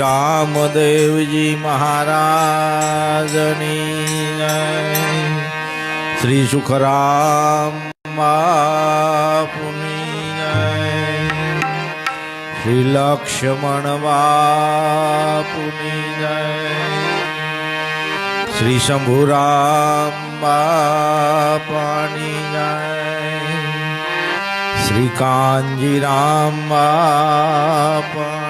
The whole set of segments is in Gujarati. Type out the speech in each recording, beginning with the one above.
રામદેવજી મહારાજની શ્રી સુખરામ જય. શ્રી લક્ષ્મણ બાપુની જય. શ્રી શંભુરામ બાપાની જય. શ્રી કાંજીરામ જય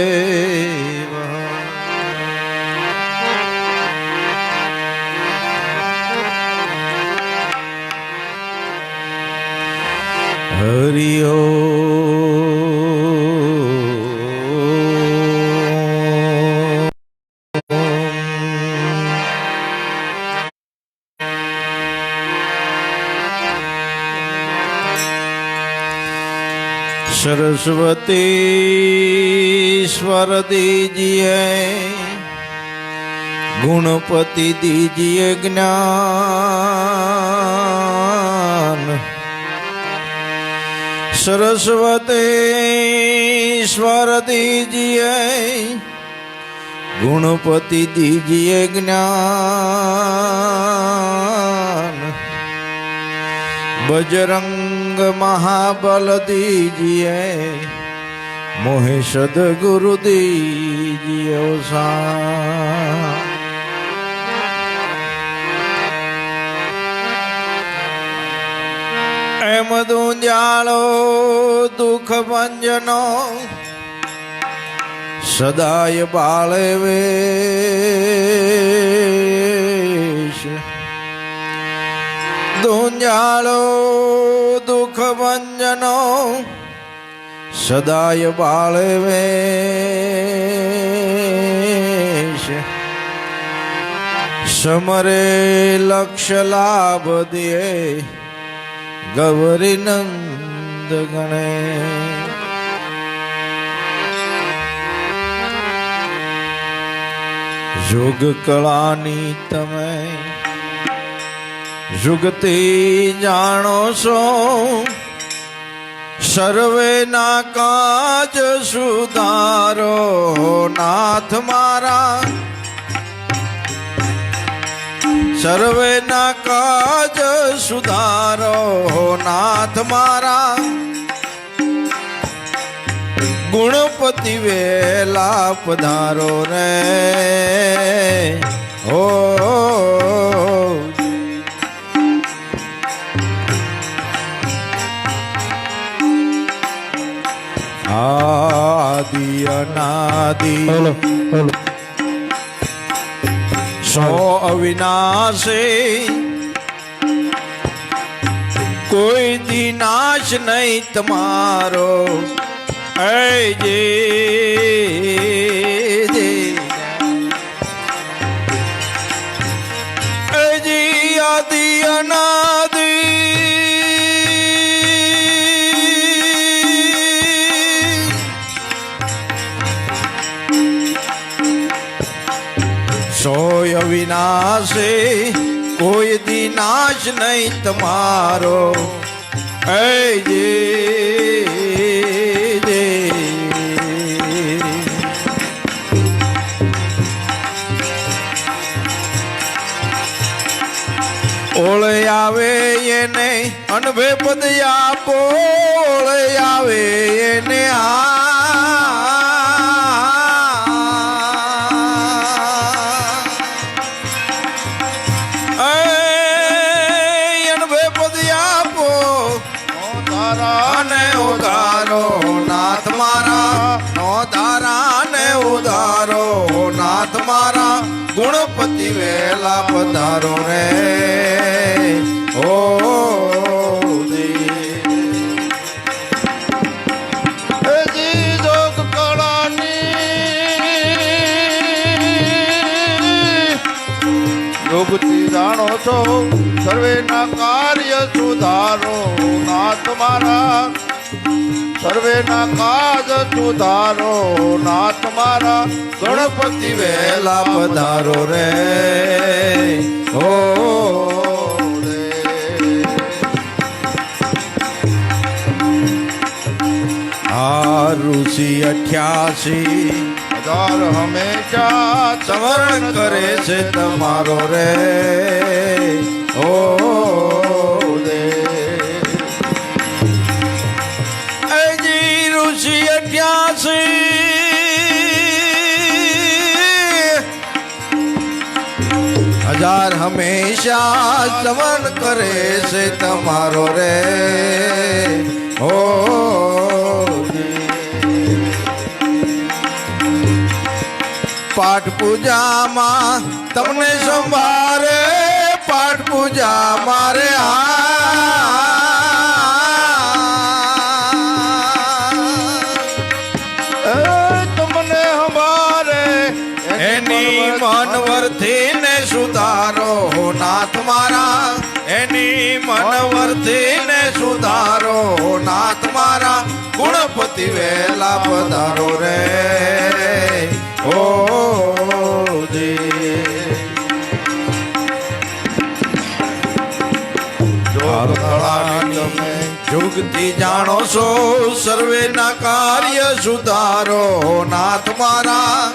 સરસ્વતી સ્વરદીજીએ ગુણપતિ દીજીએ જ્ઞાન. સરસ્વતી સ્વરદીજીએ ગુણપતિ દીજીએ જ્ઞાન. બજરંગ મહાબલ દીજીએ મોહે સદગુરુ દીજીએ સા. એમ દુંજાળો દુઃખ ભંજનો સદાય બાળવે. વેશ દુઃખ ભંજનો સદાય બાળવે. સમરે લક્ષ લાભ દે ગૌરી નંદ ગણે. જોગ કળાની તમે જુગતી જાણો છો? સર્વે ના કાજ સુધારો નાથ મારા. સર્વે ના કાજ સુધારો નાથ મારા. ગુણપતિ વેલા પધારો રે. હો આદિ અનાદિ સો અવિનાશી કોઈ દી નાશ નહીં તમારો એ જે વિનાશે, કોઈ દી નાશ નહીં તમારો જે. આવે એને અનભે પદ આપો, ઓળે આવે એને આ જોગતી જાણો છો? સર્વેના કાર્ય સુધારો, નાથ મારા. સર્વેના કાજ સુધારો, નાથ મારા. ગણપતિ વેલા પધારો રે. હો. આ ઋષિ અઠ્યાસી હજાર હંમેશા સ્મરણ કરે છે તમારો રે. ઓ ઋષિ અઠ્યાસી. હજાર હંમેશા સ્મરણ કરે છે તમારો રે. ઓ પાઠ પૂજામાં તમને સંભારે પાઠ પૂજા મારે આ. તમને હમારે એની મનવરથી ને સુધારો નાથ મારા. એની મનવરથી ને સુધારો નાથ મારા. ગુણપતિ વેલા પધારો રે. જુગથી જાણો છો, સર્વેના કાર્ય સુધારો, નાથ મારા.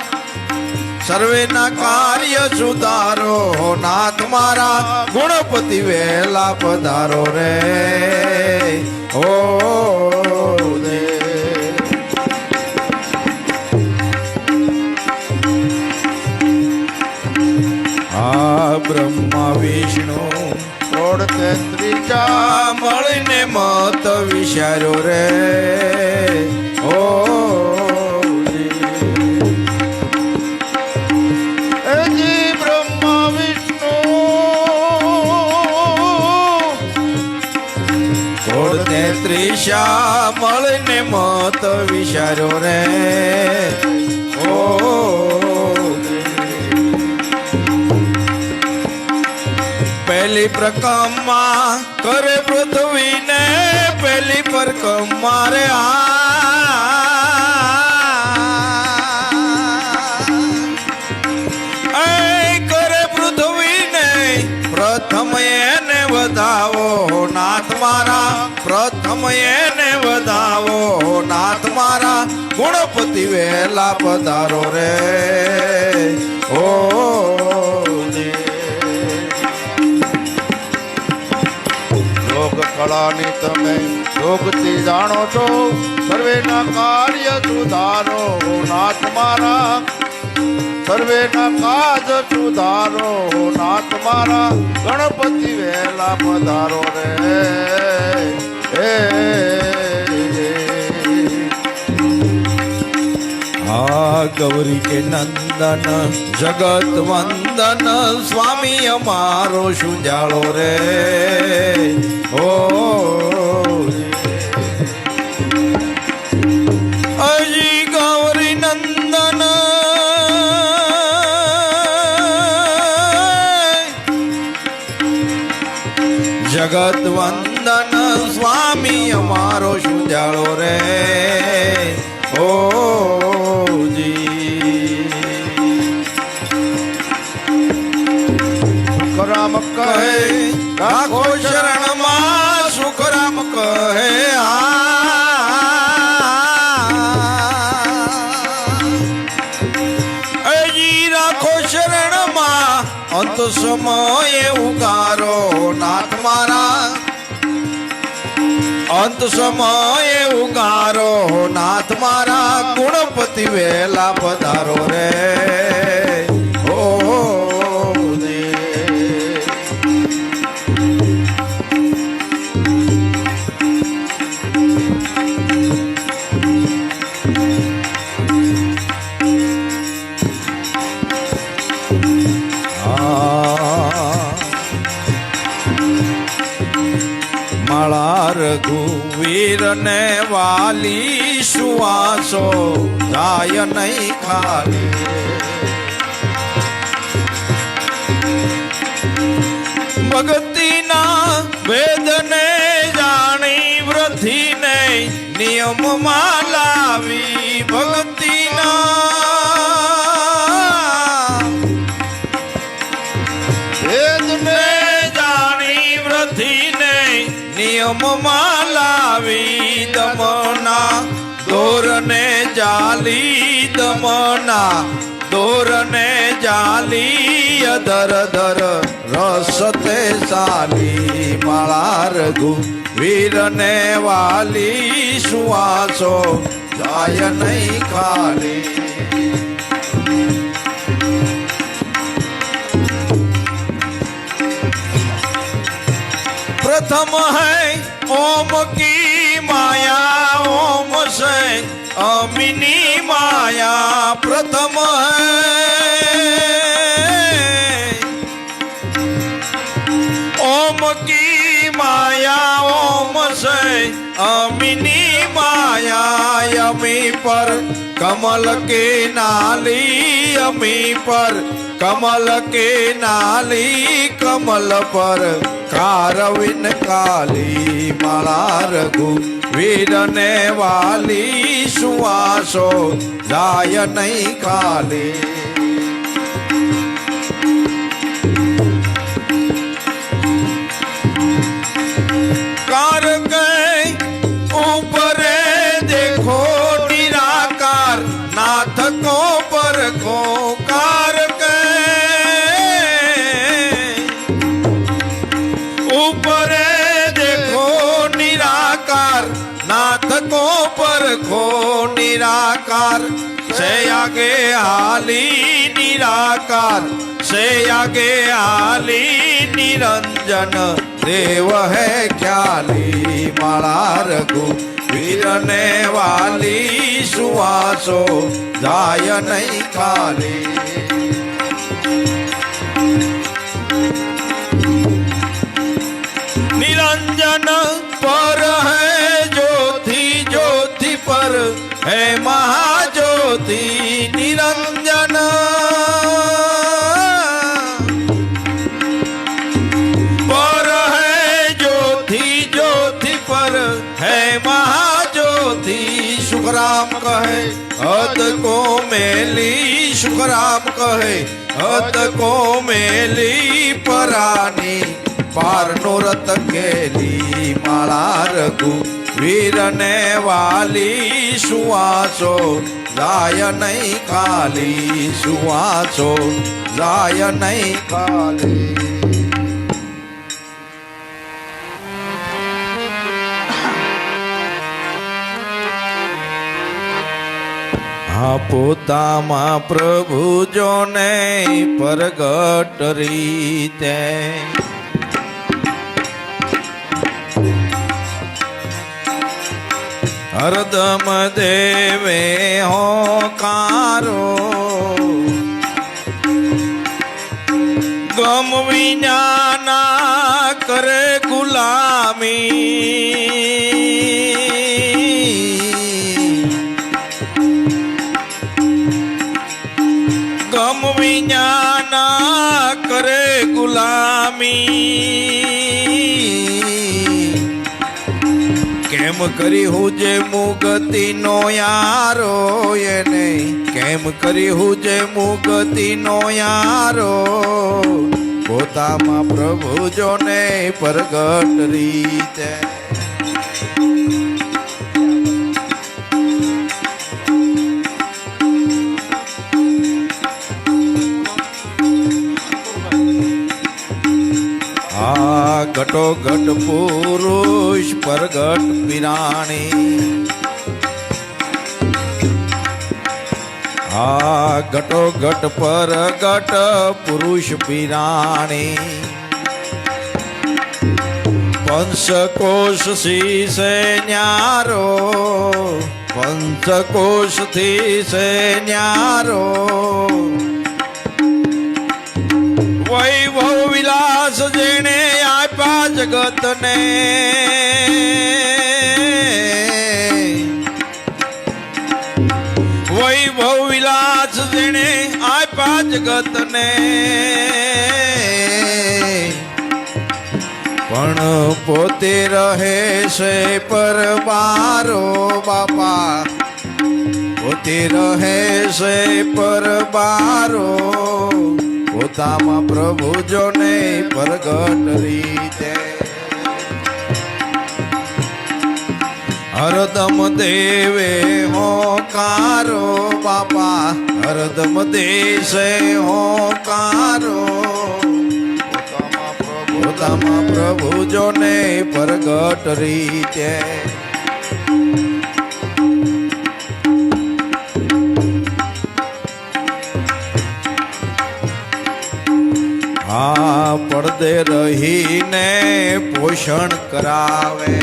સર્વેના કાર્ય સુધારો, નાથ મારા. ગુણપતિ વેલા પધારો રે. ઓ આ મળીને મત વિચારો રે. ઓ ત્રિષા મળીને મત વિચારો રે. ઓ પહેલી પ્રકમા કરે પૃથ્વીને પહેલી પરકમમાં રે આ કરે પૃથ્વીને પ્રથમ એને વધાવો નાથ મારા પ્રથમ એને વધાવો નાથ મારા ગુણપતિ વેલા પધારો રે ઓ દે. કળાની તમે યોગથી જાણો છો, સર્વેના કાર્ય સુધારો નાથ મારા. સર્વેના કાજ સુધારો નાથ મારા. ગણપતિ વેલા પધારો રે. હે. આ ગૌરી કે નંદન, જગત વંદન સ્વામી અમારો સુજાળો રે. ઓ જગત વંદન સ્વામી અમારો સુજાળો રે. ઓ કહે, રાખો શરણમાં સુખરામ કહે રાખો શરણમાં અંત સમયે ઉગારો, નાથ મારા. અંત સમયે ઉગારો, નાથ મારા. ગુણપતિ વેલા પધારો રે. ને વાલી સુવાસો જાય નહીં ખાલી. ભગતિના વેદને જાણી વ્રથીને નિયમ લાવી. જાલી દમના દોરને જાલી ધર ધર રસતે સાલી માળા રઘુ વીરને વાલી સુવાસો જાય નહીં ખાલી. પ્રથમ હૈ ઓમ કે અમિની માયા પ્રથમ ઓમ કી માયા, ઓમ છે અમિની માયા અમી પર કમલ કે નાલી અમી પર કમલ કે નાલી, કમલ પર કારવિન કાલી, માળા રઘુ વીરને વાલી સુવાસો જાય નહીં ખાલી. नाथ को पर खो निराकार से आगे हाली निराकार से आगे हाली निरंजन देव है ख्याली माला रघु वीरने वाली सुवासो जाय नहीं खाली है महाज्योति निरंजन। पर है ज्योति ज्योति पर है महाज्योति। सुखराम कहे अत को मेली सुखराम कहे अत को मेली परानी। પારનો રત કેલી માળા રઘુ. વીરને વાલી સુવાસો, જાય નહીં ખાલી સુવાસો, જાય નહીં ખાલી હા પોતામાં પ્રભુ જોને પરગટ રીતે હરદમ દેવે હોકારો ગમ વિના કરે ગુલામી. ગમ વિના કરે ગુલામી. કેમ કરી હું જે મુગતિ નો યારો એને? કેમ કરી હું જે મુગતિ નો યારો? પોતામાં પ્રભુ જોને પ્રગટ રીતે ઘટો ઘટ પુરુષ પરગટ પિરાણી. આ ઘટો ઘટ પરગટ પુરુષ પિરાણી. પંચકોશ શીશે ન્યારો પંચકોશથી છે ન્યારો વૈભવ વિલાસ જેણે આપ્યા જગતને. વૈભવ વિલાસ જેણે આપ્યા જગતને. પણ પોતે રહે છે પરબારો બાપા. પોતે રહે છે પરબારો. પોતામાં પ્રભુ જોને પ્રગટ રીતે. હરદમ દેવે હો કારો બાપા, હરદમ દેશે હો કારો પ્રભુ, પોતામાં પ્રભુ જોને પ્રગટ રીતે. પડદે રહીને પોષણ કરાવે.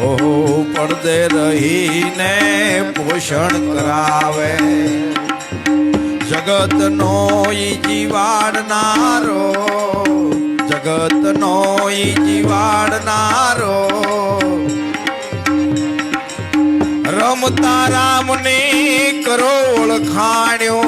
ઓહો, પડદે રહીને પોષણ કરાવે. જગતનો ઈ જીવાડનારો, જગતનો ઈ જીવાડનારો. રમતા રામની કરો ઓળખાણ્યો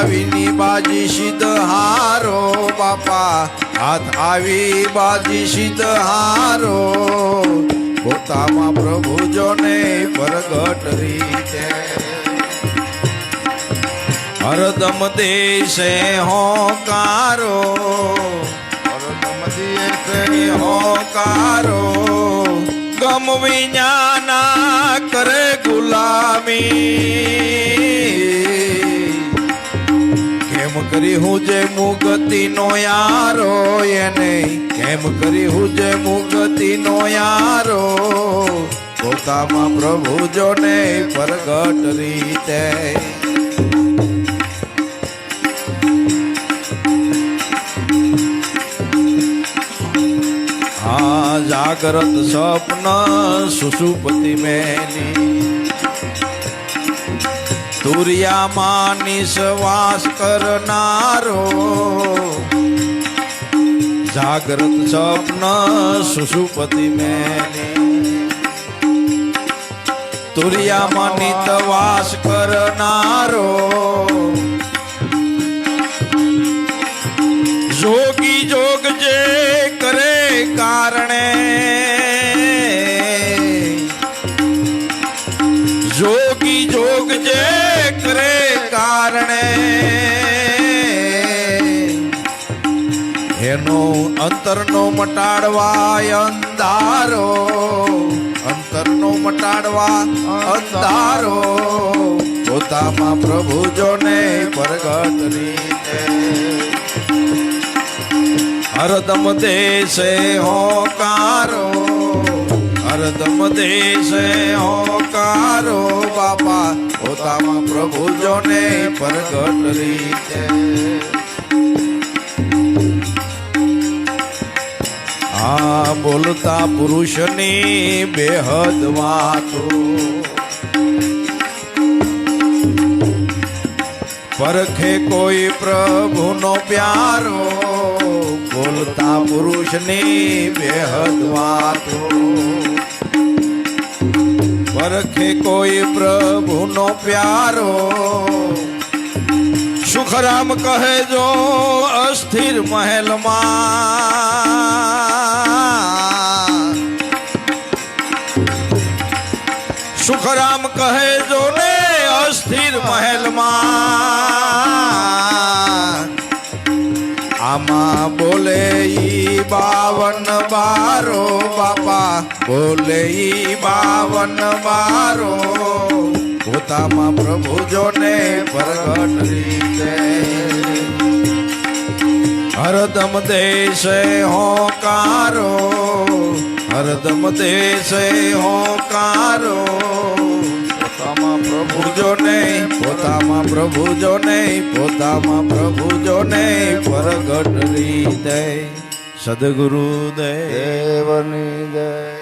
આવીની બાજી સિદ્ધ હારો, બાપા. હાથ આવી બાજી સિદ્ધ હારો. પોતામાં પ્રભુ જોને પ્રગટ રીતે. હરદમ દેશે હોકારો. હરદમ દેશે હોકારો. ગમ વિજ્ઞાના કરે ગુલામી. કરી હું જે મુગતિ નો યારો એને કેમ કરી હું જે મુગતિ નો યારો? પોતામાં પ્રભુ જોને પ્રગટ રીતે. જાગ્રત સ્વપ્ન સુસુપતિ મેલી તુરિયામાં નિશ્વાસ કરનારો. જાગૃત સ્વપ્ન સુસુપતિ મેલી તુરિયામાં નિતવાસ કરનારો. જોગી જોગ જે કરે કારણે અંતરનો મટાડવા અંધારો. અંતરનો મટાડવા અંધારો. પોતામાં પ્રભુ જોને પ્રગટ રીતે. હરદમ દેશે હોકારો. હરદમ દેશે હોકારો. બાપા, પોતામાં પ્રભુ જોને પ્રગટ રીતે. આ બોલતા પુરુષની બેહદ વાતો. પરખે કોઈ પ્રભુનો પ્યારો, બોલતા પુરુષની બેહદ વાતો. પરખે કોઈ પ્રભુનો પ્યારો સુખરામ કહે જો અસ્થિર મહેલમાં સુખરામ કહે જો ને અસ્થિર મહેલમાં આમાં બોલે ઈ બાવન બારો બાપા બોલે ઈ બાવન બારો પોતામાં પ્રભુ જોને પ્રગટ રીતે. હરદમ દેશે હોકારો, હરદમ દેશે હોકારો. પોતામાં પ્રભુ પ્રભુ જો નહીં પોતામાં પ્રભુ જો નહીં પોતામાં પ્રભુ જો નહીં પ્રગટ રીતે. સદગુરુ દેવ દેવની જય.